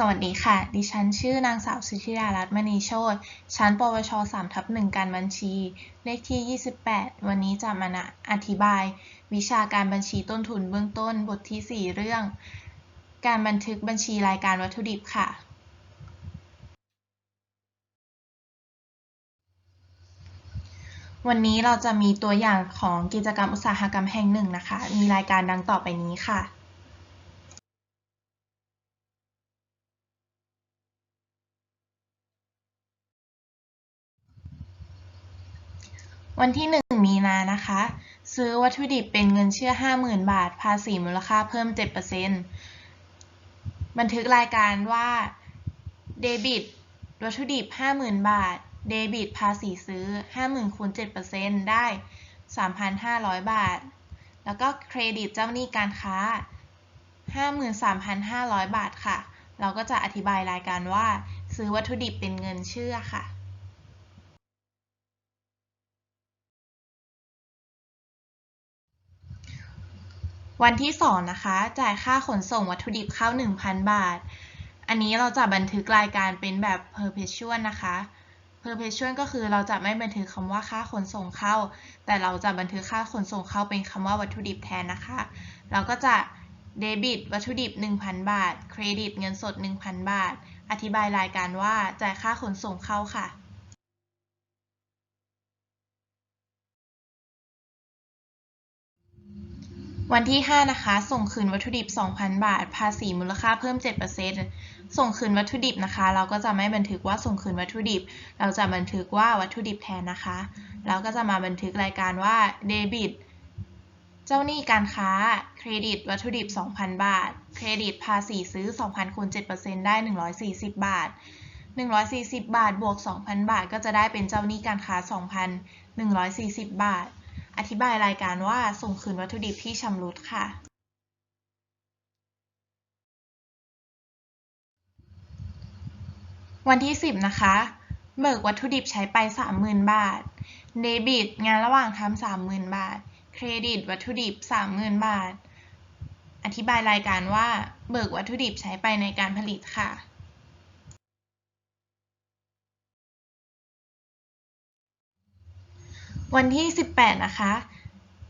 สวัสดีค่ะ ดิฉันชื่อนางสาวสุธิดารัตน์มณีโชตชั้น ปวช3ทับ1การบัญชี เลขที่ 28 วันนี้จะมาอธิบาย วิชาการบัญชีต้นทุนเบื้องต้น บทที่ 4 เรื่อง การบันทึกบัญชีรายการวัตถุดิบค่ะ วันนี้เราจะมีตัวอย่างของกิจกรรมอุตสาหกรรมแห่งหนึ่งนะคะ มีรายการดังต่อไปนี้ค่ะ วันที่ 1 มีนานะคะ ซื้อวัตถุดิบเป็นเงินเชื่อ 50,000 บาท ภาษีมูลค่าเพิ่ม 7%บันทึกรายการว่าเดบิตวัตถุดิบ 50,000 บาท เดบิตภาษีซื้อ 50,000คูณ7%ได้ 3,500 บาท แล้วก็เครดิตเจ้าหนี้การค้า 53,500 บาทค่ะ เราก็จะอธิบายรายการว่า ซื้อวัตถุดิบเป็นเงินเชื่อค่ะ วันที่ 2 นะคะ จ่ายค่าขนส่งวัตถุดิบเข้า 1,000 บาท อันนี้เราจะบันทึกรายการเป็นแบบ perpetual นะคะ perpetual ก็คือเราจะไม่บันทึกคำว่าค่าขนส่งเข้า แต่เราจะบันทึกค่าขนส่งเข้าเป็นคำว่าวัตถุดิบแทนนะคะ เราก็จะเดบิตวัตถุดิบ 1,000 บาท เครดิตเงินสด 1,000 บาท อธิบายรายการว่าจ่ายค่าขนส่งเข้าค่ะ วันที่ 5 นะคะ ส่งคืนวัตถุดิบ 2,000 บาท ภาษีมูลค่าเพิ่ม 7%ส่งคืนวัตถุดิบนะคะ เราก็จะไม่บันทึกว่าส่งคืนวัตถุดิบ เราจะบันทึกว่าวัตถุดิบแทนนะคะแล้วก็จะมาบันทึกรายการว่าเดบิตเจ้าหนี้การค้า เครดิตวัตถุดิบ 2,000 บาท เครดิตภาษีซื้อ 2,000คูณ7%ได้ 140 บาท 140 บาทบวก 2,000 บาท ก็จะได้เป็นเจ้าหนี้การค้า 2,140 บาท อธิบายรายการว่าส่งคืนวัตถุดิบที่ชำรุดค่ะ วันที่ 10 นะคะ เบิกวัตถุดิบใช้ไป 30,000 บาท เดบิต งานระหว่างทำ30,000 บาท เครดิต วัตถุดิบ 30,000 บาท อธิบายรายการว่า เบิกวัตถุดิบใช้ไปในการผลิตค่ะ วันที่ 18 นะคะ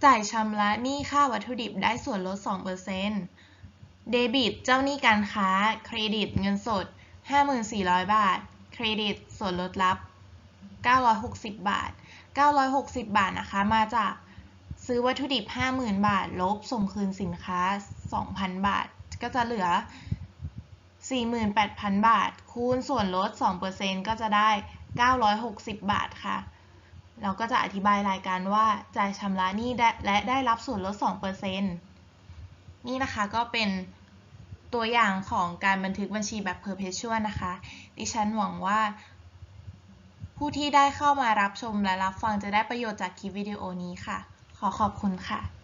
จ่ายชำระหนี้ค่าวัตถุดิบได้ส่วนลด 2%เดบิต เจ้าหนี้การค้า เครดิต เงินสด 5,400 บาท เครดิต ส่วนลดลับ 960 บาท 960 บาทนะคะ มาจากซื้อวัตถุดิบ 50,000 บาท ลบส่งคืนสินค้า 2,000 บาท ก็จะเหลือ 48,000 บาท คูณส่วนลด 2%ก็จะได้ 960 บาทค่ะ เราก็จะอธิบายรายการว่าจ่ายชำระหนี้และได้รับส่วนลด 2%นี่นะคะก็เป็นตัวอย่างของการบันทึกบัญชีแบบ perpetual นะคะ ดิฉันหวังว่า ผู้ที่ได้เข้ามารับชมและรับฟังจะได้ประโยชน์จากคลิปวิดีโอนี้ค่ะ ขอขอบคุณค่ะ